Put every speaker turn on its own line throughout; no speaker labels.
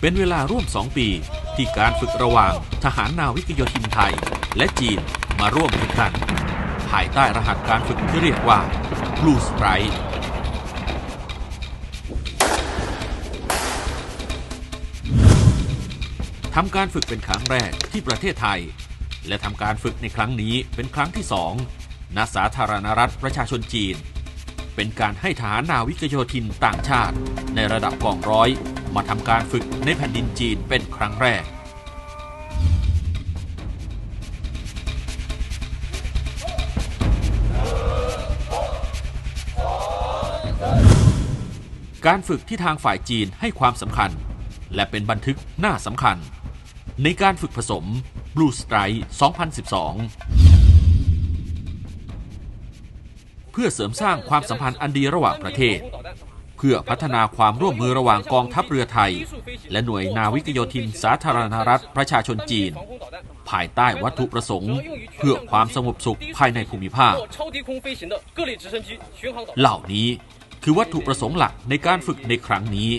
เป็นเวลาร่วม 2 ปี ที่การฝึกระหว่างทหารนาวิกโยธินไทย และจีนมาร่วมกัน ภายใต้รหัสการฝึกที่เรียกว่า Blue Strike ทำการฝึกเป็นครั้งแรกที่ประเทศไทย และทำการฝึกในครั้งนี้เป็นครั้งที่สองณสาธารณรัฐประชาชนจีน เป็นการให้ทหารนาวิกโยธินต่างชาติ ในระดับกองร้อย มาทำการฝึกในแผ่นดินจีนเป็นครั้งแรก การฝึกที่ทางฝ่ายจีนให้ความสำคัญ และเป็นบันทึกหน้าสำคัญ ในการฝึกผสม Blue Strike 2012 เพื่อเสริมสร้างความสัมพันธ์อันดีระหว่างประเทศ พื่อพัฒนาความร่วมมือระหว่างกองทัพเรือไทย และหน่วยนาวิกโยธินสาธารณรัฐประชาชนจีน ภายใต้วัตถุประสงค์ เพื่อความสงบสุขภายในภูมิภาค เหล่านี้คือวัตถุประสงค์หลักในการฝึกในครั้งนี้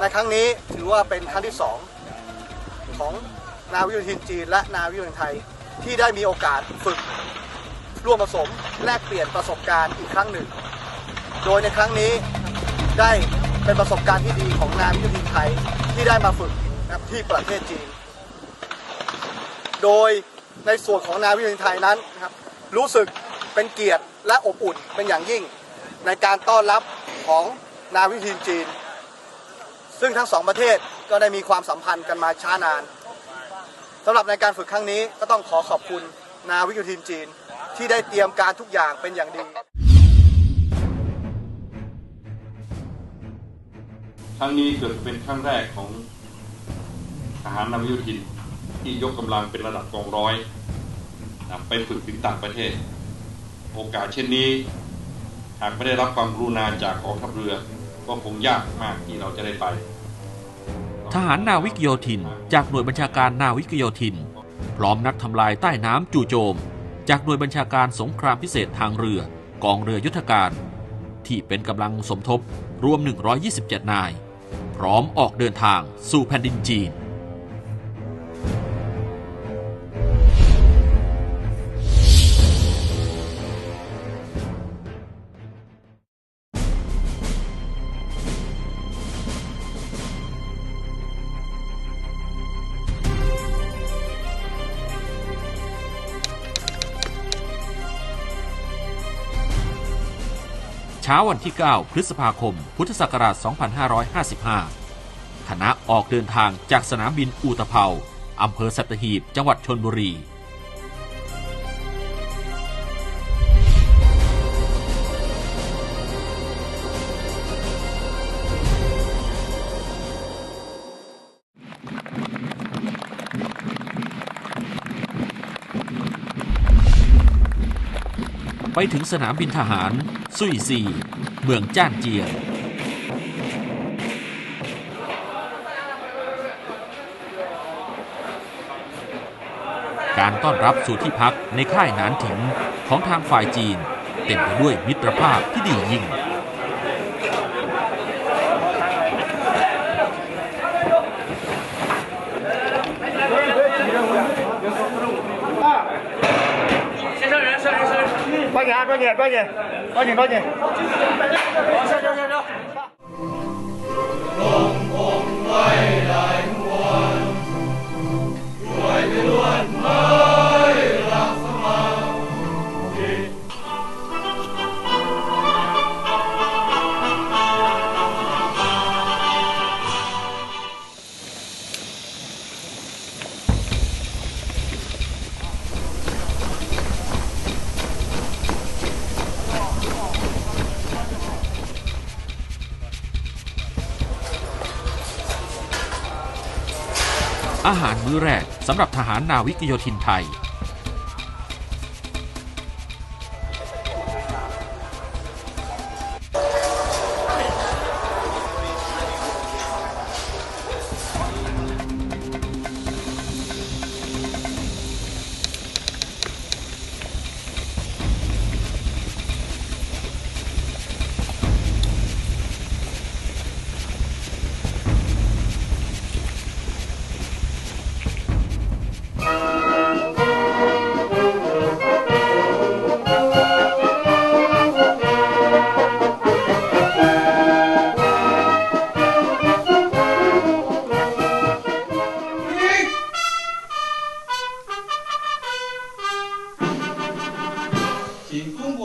ในครั้งนี้ถือว่าเป็นครั้งที่สองของนาวิกโยธินจีน และนาวิกโยธินไทยที่ได้มีโอกาสฝึกร่วมผสมแลกเปลี่ยนประสบการณ์อีกครั้งหนึ่ง โดยในครั้งนี้ได้เป็นประสบการณ์ที่ดีของนาวิกโยธินไทยที่ได้มาฝึกนะครับที่ประเทศจีน โดยในส่วนของนาวิกโยธินไทยนั้นนะครับรู้สึกเป็นเกียรติและอบอุ่นเป็นอย่างยิ่ง ในการต้อนรับของนาวิกโยธินจีน ซึ่งทั้งสองประเทศก็ได้มีความสัมพันธ์กันมาช้านานสำหรับในการฝึกครั้งนี้ก็ต้องขอขอบคุณนาวิกโยธินจีน ที่ได้เตรียมการทุกอย่างเป็นอย่างดี
ครั้งนี้เกิดเป็นครั้งแรกของทหารนาวิโยธินที่ยกกำลังเป็นระดับกองร้อยนะไปฝึกถึงต่างประเทศ โอกาสเช่นนี้ หากไม่ได้รับความกรุณาจากกองทัพเรือ ก็คงยากมากที่เราจะได้ไป
ทหารนาวิกโยธิน จากหน่วยบัญชาการนาวิกโยธิน พร้อมนักทำลายใต้น้ำจู่โจม จากหน่วยบัญชาการสงครามพิเศษทางเรือกองเรือยุทธการ ที่เป็นกำลังสมทบรวม 127 นาย ร้อมออกเดินทางสู่แผ่นดินจีน ช้าวันที่ 9 พฤษภาคม พุทธศักราช 2555 คณะออกเดินทางจากสนามบินอูตะเภาอำเภอสัตหีบ จังหวัดชนบุรี ถึงสนามบินทหาร ซุยซี เมืองจ้านเจียง การต้อนรับสู่ที่พักในค่ายหนานถิงของทางฝ่ายจีน เต็มไปด้วยมิตรภาพที่ดียิ่ง
抓紧啊抓紧抓紧抓紧抓紧下车下车来
อาหารมื้อแรกสำหรับทหารนาวิกโยธินไทย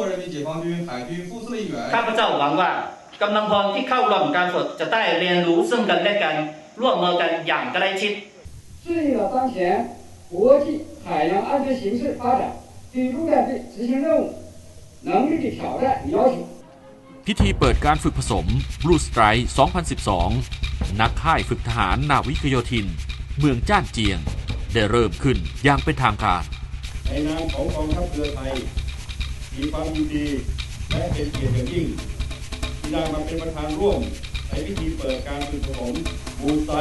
国人民解放军海军副司令员
ข้าพเจ้าหวังว่ากำลังพลที่เข้าร่วมการฝึกจะได้เรียนรู้ซึ่งกันและกันร่วมมือกันอย่างใกล้ชิด
适应了当前国际海洋安全形势发展对陆战队执行任务能力的挑战与要求。
พิธีเปิดการฝึกผสม Blue Strike 2012 นักค่ายฝึกทหารนาวิกโยธิน เมืองจ้านเจียง ได้เริ่มขึ้นอย่างเป็นทางการ
ในนามของกองทัพเรือไทย มีความยินดีและเป็นเกียรติอย่างยิ่งที่ได้มาเป็นประธานร่วมในพิธีเปิดการฝึกผสมบูไซ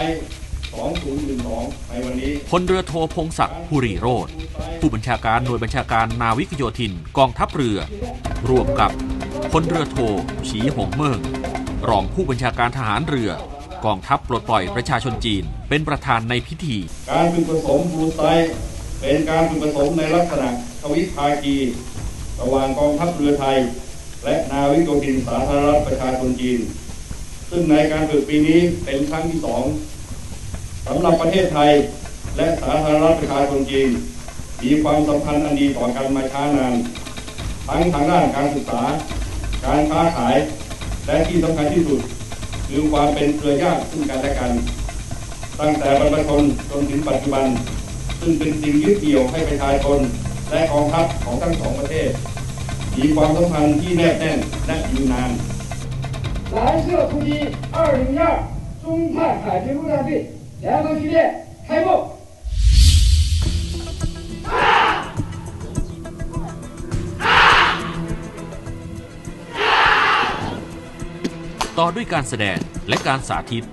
2012ในวันนี้
พลเรือโทพงศักดิ์ภูริโรธผู้บัญชาการหน่วยบัญชาการนาวิกโยธินกองทัพเรือ ร่วมกับพลเรือโทฉีหงเมิงรองผู้บัญชาการทหารเรือ กองทัพปลดปล่อยประชาชนจีน เป็นประธานในพิธี
การฝึกผสมบูไซเป็นการฝึกผสมในลักษณะทวิภาคี ระหว่างกองทัพเรือไทย และนาวิกโยธินสาธารณรัฐประชาชนจีน ซึ่งในการฝึกปีนี้เป็นครั้งที่สองสำหรับประเทศไทยและสาธารณรัฐประชาชนจีน มีความสัมพันธ์อันดีต่อกันมาช้านาน ทั้งทางด้านการศึกษา การค้าขาย และที่สำคัญที่สุด คือความเป็นเครือญาติซึ่งกันและกัน ตั้งแต่บรรพชนจนถึงปัจจุบัน ซึ่งเป็นสิ่งยึดเหนี่ยวให้ประชาชน และกองทัพของทั้งสองประเทศ มีความสัมพันธ์ที่แนบแน่นและยืนนาน
蓝色突击二零一二中泰海军陆战队联合训练开幕。
ต่อด้วยการแสดงและการสาธิต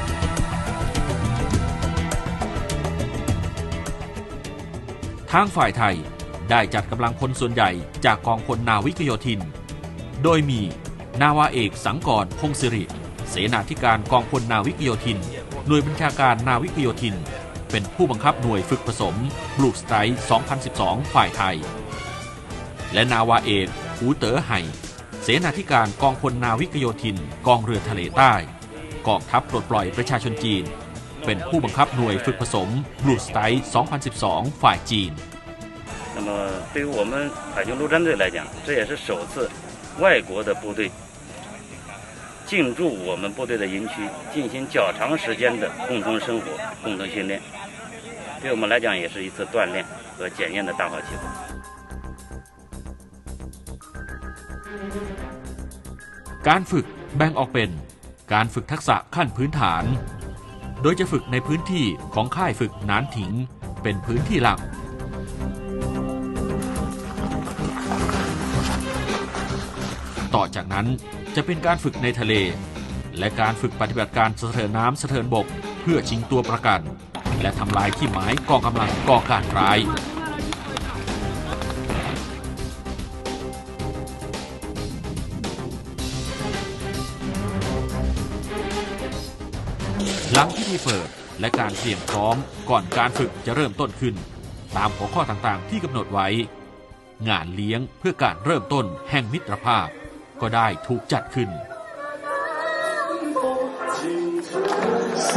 ทางฝ่ายไทยได้จัดกำลังพลส่วนใหญ่จากกองพลนาวิกโยธิน โดยมีนาวาเอกสังกรพงศิริ เสนาธิการกองพลนาวิกโยธิน หน่วยบัญชาการนาวิกโยธิน เป็นผู้บังคับหน่วยฝึกผสมบลูสไตร์2012 ฝ่ายไทย และนาวาเอกหูเต๋อไห่ เสนาธิการกองพลนาวิกโยธิน กองเรือทะเลใต้ กองทัพปลดปล่อยประชาชนจีน เป็นผู้บังคับหน่วยฝึกผสมบลูสไตร์2012 ฝ่ายจีน
那么对于我们海军陆战队来讲，这也是首次外国的部队进驻我们部队的营区，进行较长时间的共同生活、共同训练，对我们来讲也是一次锻炼和检验的大好机会。
การฝึกแบ่งออกเป็น การฝึกทักษะขั้นพื้นฐาน โดยจะฝึกในพื้นที่ของค่ายฝึกนานถิง เป็นพื้นที่หลัก ต่อจากนั้นจะเป็นการฝึกในทะเล และการฝึกปฏิบัติการสะเทินน้ำสะเทินบก เพื่อชิงตัวประกัน และทำลายที่หมายกองกำลังก่อการร้าย หลังพิธีเปิด และการเตรียมพร้อมก่อนการฝึกจะเริ่มต้นขึ้น ตามหัวข้อต่างๆ ที่กำหนดไว้ งานเลี้ยงเพื่อการเริ่มต้นแห่งมิตรภาพ ก็ได้ถูกจัดขึ้น
แส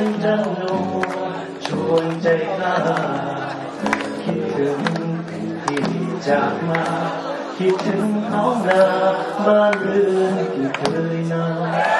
งจันทร์ชวนใจกล้าคิดถึงที่จากมาคิดถึงท้องนาบ้านเรือนที่เคยนา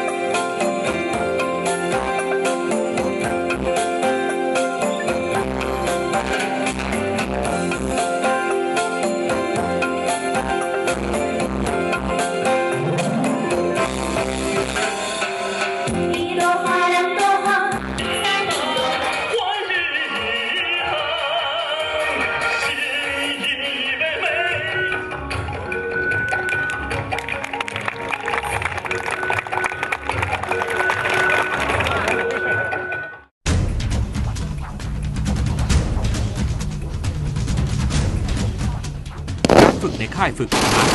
ค่ายฝึกทหาร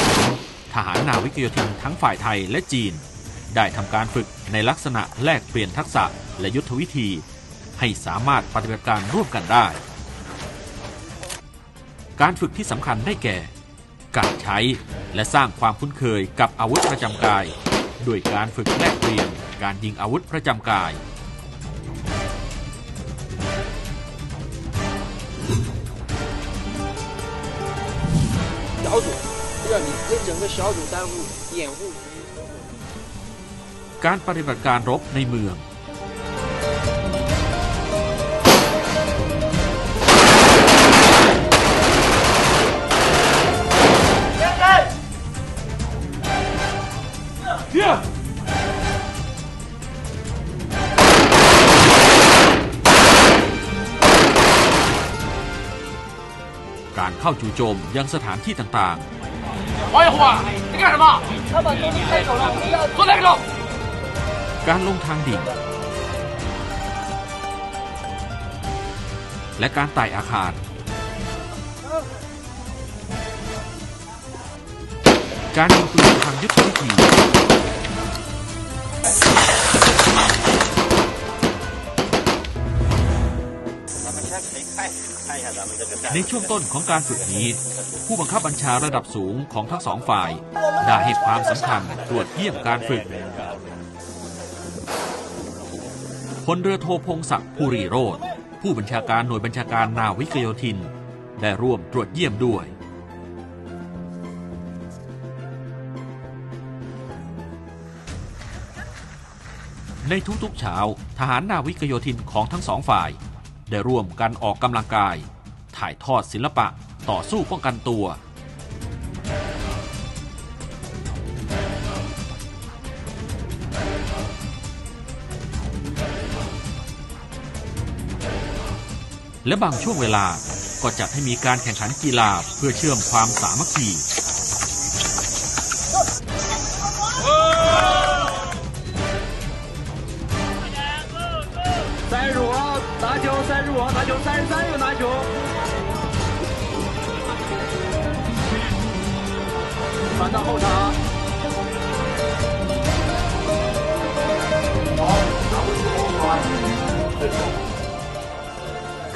ทหารนาวิกโยธินทั้งฝ่ายไทยและจีน ได้ทำการฝึกในลักษณะแลกเปลี่ยนทักษะและยุทธวิธี ให้สามารถปฏิบัติการร่วมกันได้ การฝึกที่สำคัญได้แก่ การใช้และสร้างความคุ้นเคยกับอาวุธประจำกาย ด้วยการฝึกแลกเปลี่ยนการยิงอาวุธประจำกาย
小组，让你跟整个小组单位掩护。
การปฏิบัติการรบในเมือง เข้าจู่โจมยังสถานที่ต่างๆ
王小虎啊，你干什么？他把东西开走了，我们要坐那个。
การลงทางดิ่ง และการไต่อาคาร การยิงปืนทางยุทธวิธี ในช่วงต้นของการฝึกนี้ ผู้บังคับบัญชาระดับสูงของทั้งสองฝ่าย ได้ให้ความสำคัญตรวจเยี่ยมการฝึกพลเรือโทพงศักดิ์ภูริโรธผู้บัญชาการหน่วยบัญชาการนาวิกโยธิน ได้ร่วมตรวจเยี่ยมด้วย ในทุกๆเช้าทหารนาวิกโยธินของทั้งสองฝ่าย ได้ร่วมกันออกกำลังกาย ถ่ายทอดศิลปะต่อสู้ป้องกันตัว และบางช่วงเวลาก็จัดให้มีการแข่งขันกีฬาเพื่อเชื่อมความสามัคคี
传到后场。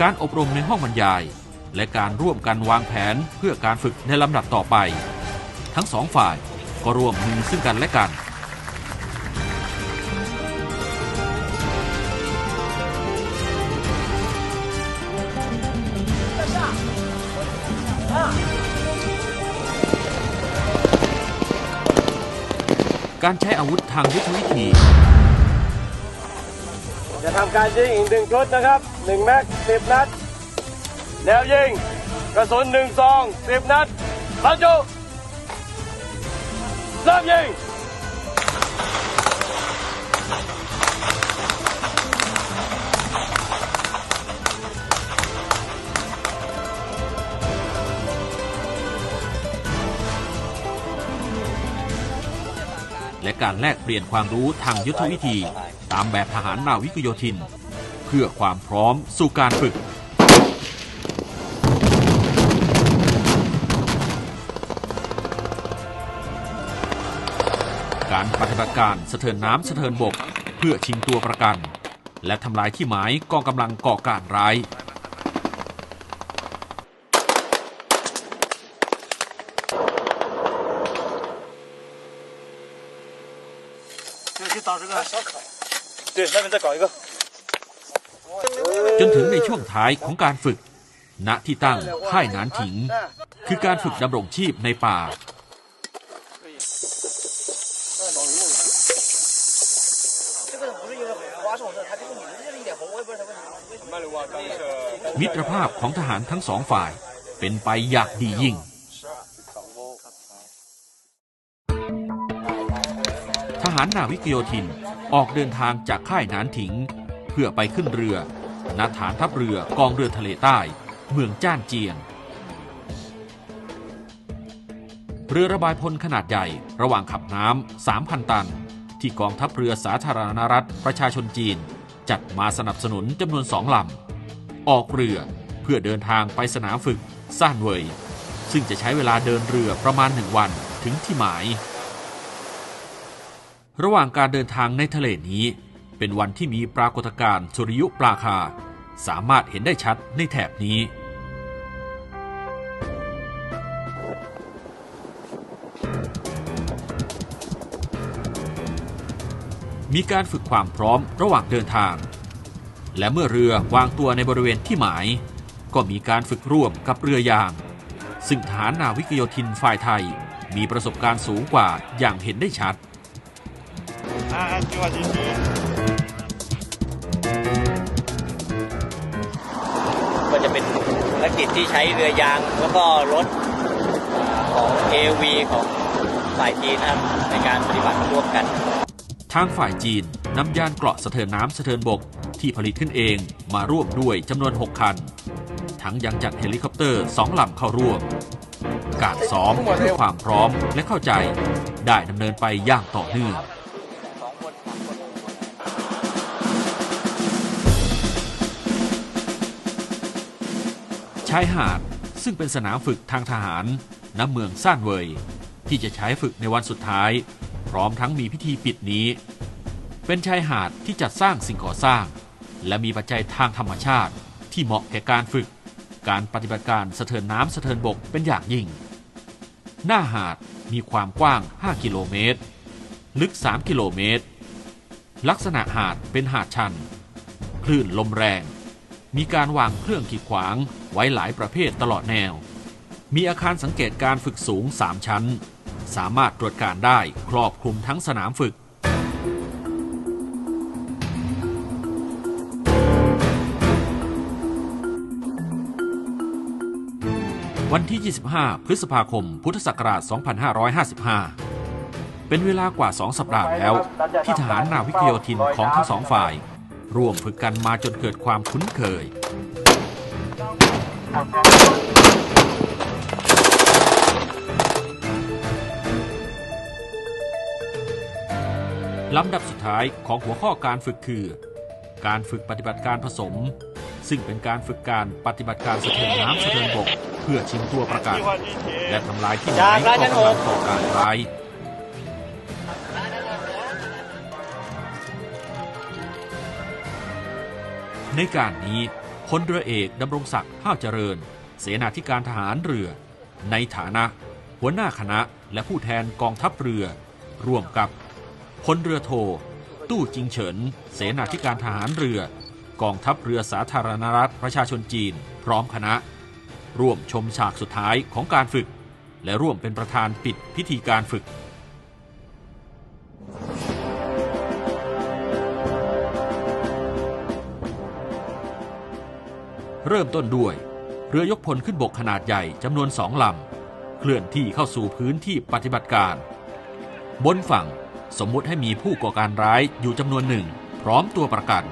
การอบรมในห้องบรรยาย และการร่วมกันวางแผนเพื่อการฝึกในลำดับต่อไป ทั้งสองฝ่ายก็ร่วมมือซึ่งกันและกัน การใช้อาวุธทางยุทธวิธี
จะทำการยิงอีกหนึ่งชุดนะครับหนึ่งแม็กสิบนัด แนวยิง กระสุนหนึ่งซองสิบนัดบรรจุเริ่มยิง
การแลกเปลี่ยนความรู้ทางยุทธวิธี ตามแบบทหารนาวิกโยธิน เพื่อความพร้อมสู่การฝึก การปฏิบัติการสะเทินน้ำสะเทินบก เพื่อชิงตัวประกัน และทำลายที่หมายกองกำลังก่อการร้าย
对，那边再搞一个。
จนถึงในช่วงท้ายของการฝึก ณที่ตั้งค่ายหนานถิง คือการฝึกดำรงชีพในป่า มิตรภาพของทหารทั้งสองฝ่ายเป็นไปอย่างดียิ่ง ารนาวิกโยธินออกเดินทางจากค่ายนานถิง เพื่อไปขึ้นเรือณฐานทัพเรือกองเรือทะเลใต้ เมืองจ้านเจียง เรือระบายพลขนาดใหญ่ระหว่างขับน้ำ 3,000 ตัน ที่กองทัพเรือสาธารณรัฐประชาชนจีน จัดมาสนับสนุนจำนวนสองลำ ออกเรือเพื่อเดินทางไปสนามฝึกซ่านเวย ซึ่งจะใช้เวลาเดินเรือประมาณหนึ่งวันถึงที่หมาย ระหว่างการเดินทางในทะเลนี้ เป็นวันที่มีปรากฏการณ์สุริยุปราคา สามารถเห็นได้ชัดในแถบนี้ มีการฝึกความพร้อมระหว่างเดินทาง และเมื่อเรือวางตัวในบริเวณที่หมาย ก็มีการฝึกร่วมกับเรือยาง ซึ่งฐานนาวิกโยธินฝ่ายไทยมีประสบการณ์สูงกว่าอย่างเห็นได้ชัด
ก็จะเป็นภารกิจที่ใช้เรือยาง แล้วก็รถของ AV ของฝ่ายจีนนะครับในการปฏิบัติร่วมกัน
ทางฝ่ายจีนนำยานเกราะสะเทินน้ำสะเทินบกที่ผลิตขึ้นเองมาร่วมด้วยจำนวน 6 คัน ทั้งยังจัดเฮลิคอปเตอร์สองลำเข้าร่วม การซ้อมเพื่อความพร้อมและเข้าใจได้ดำเนินไปอย่างต่อเนื่อง ชายหาดซึ่งเป็นสนามฝึกทางทหารณเมืองซ่านเวย ที่จะใช้ฝึกในวันสุดท้าย พร้อมทั้งมีพิธีปิดนี้ เป็นชายหาดที่จัดสร้างสิ่งก่อสร้าง และมีปัจจัยทางธรรมชาติที่เหมาะแก่การฝึก การปฏิบัติการสะเทินน้ำสะเทินบกเป็นอย่างยิ่ง หน้าหาดมีความกว้าง 5 กิโลเมตร ลึก 3 กิโลเมตร ลักษณะหาดเป็นหาดชัน คลื่นลมแรง มีการวางเครื่องขีดขวางไว้หลายประเภทตลอดแนว มีอาคารสังเกตการฝึกสูง 3 ชั้น สามารถตรวจการได้ครอบคลุมทั้งสนามฝึก วันที่ 25 พฤษภาคม พุทธศักราช 2555 เป็นเวลากว่า 2 สัปดาห์แล้ว ที่ทหารนาวิกโยธินของทั้งสองฝ่าย ร่วมฝึกกันมาจนเกิดความคุ้นเคย ลำดับสุดท้ายของหัวข้อการฝึกคือ การฝึกปฏิบัติการผสม ซึ่งเป็นการฝึกการปฏิบัติการสะเทินน้ำสะเทินบก เพื่อชิงตัวประกัน และทำลายที่หมายกองกำลังก่อการร้าย ในการนี้พลเรือเอกดำรงศักดิ์ห้าวเจริญ เสนาธิการทหารเรือ ในฐานะ หัวหน้าคณะและผู้แทนกองทัพเรือ ร่วมกับพลเรือโท ตู้จิงเฉิน เสนาธิการทหารเรือ กองทัพเรือสาธารณรัฐประชาชนจีน พร้อมคณะ ร่วมชมฉากสุดท้ายของการฝึก และร่วมเป็นประธานปิดพิธีการฝึก เริ่มต้นด้วย เรือยกพลขึ้นบกขนาดใหญ่จำนวนสองลำ เคลื่อนที่เข้าสู่พื้นที่ปฏิบัติการ บนฝั่งสมมุติให้มีผู้ก่อการร้ายอยู่จำนวนหนึ่ง พร้อมตัวประกัน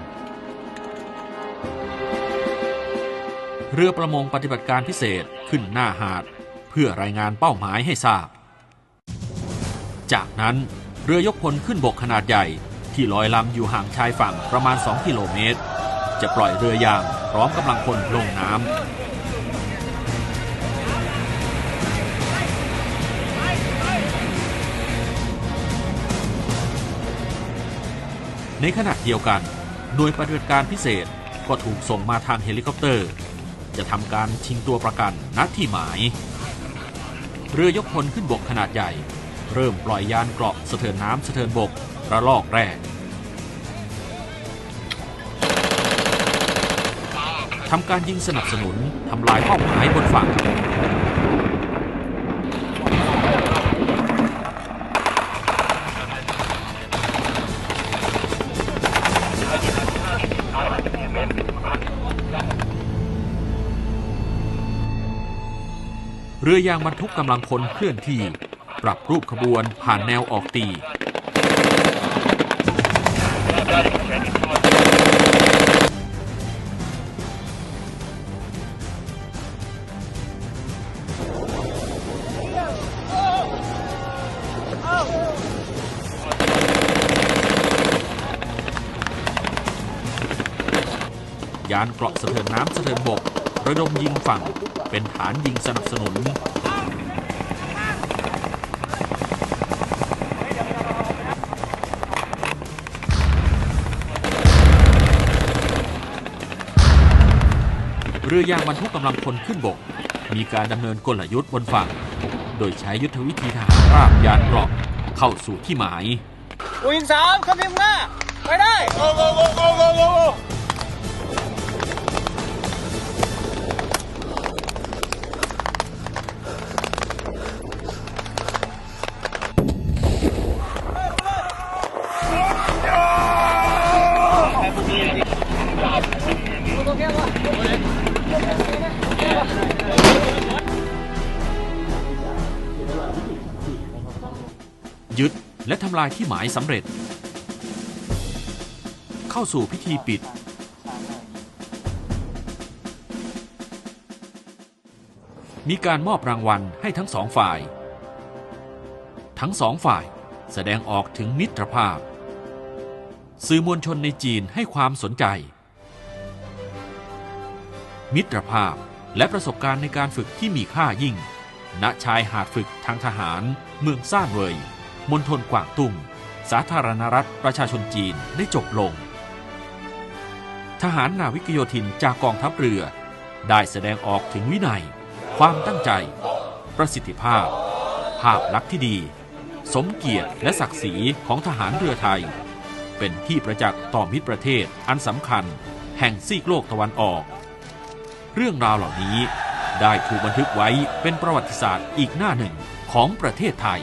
เรือประมงปฏิบัติการพิเศษขึ้นหน้าหาด เพื่อรายงานเป้าหมายให้ทราบ จากนั้นเรือยกพลขึ้นบกขนาดใหญ่ที่ลอยลำอยู่ห่างชายฝั่งประมาณ 2 กิโลเมตร จะปล่อยเรือยาง พร้อมกำลังพลลงน้ำในขณะเดียวกัน หน่วยปฏิบัติการพิเศษก็ถูกส่งมาทางเฮลิคอปเตอร์ จะทำการชิงตัวประกันณที่หมาย เรือยกพลขึ้นบกขนาดใหญ่ เริ่มปล่อยยานเกราะสะเทินน้ำสะเทินบกระลอกแรก ทำการยิงสนับสนุนทำลายเป้าหมายบนฝั่ง เรือยางบรรทุกกำลังพลเคลื่อนที่ ปรับรูปขบวนผ่านแนวออกตี ยานเกราะสะเทินน้ำสะเทินบกระดมยิงฝั่ง เป็นฐานยิงสนับสนุน เรือยางบรรทุกกำลังพลขึ้นบก มีการดำเนินกลยุทธ์บนฝั่ง โดยใช้ยุทธวิธีทหารราบยานเกราะเข้าสู่ที่หมาย
五营สามขึ้นเต็มหน้าไปได้
ยึ ลายที่หมายสำเร็จ เข้าสู่พิธีปิด มีการมอบรางวัลให้ทั้งสองฝ่าย ทั้งสองฝ่ายแสดงออกถึงมิตรภาพ สื่อมวลชนในจีนให้ความสนใจ มิตรภาพและประสบการณ์ในการฝึกที่มีค่ายิ่ง ณชายหาดฝึกทางทหารเมืองซ่านเวย มณฑลกวางตุ้งสาธารณรัฐประชาชนจีนได้จบลง ทหารนาวิกโยธินจากกองทัพเรือ ได้แสดงออกถึงวินัย ความตั้งใจ ประสิทธิภาพ ภาพลักษณ์ที่ดี สมเกียรติและศักดิ์ศรีของทหารเรือไทย เป็นที่ประจักษ์ต่อมิตรประเทศอันสำคัญ แห่งซีกโลกตะวันออก เรื่องราวเหล่านี้ได้ถูกบันทึกไว้เป็นประวัติศาสตร์อีกหน้าหนึ่งของประเทศไทย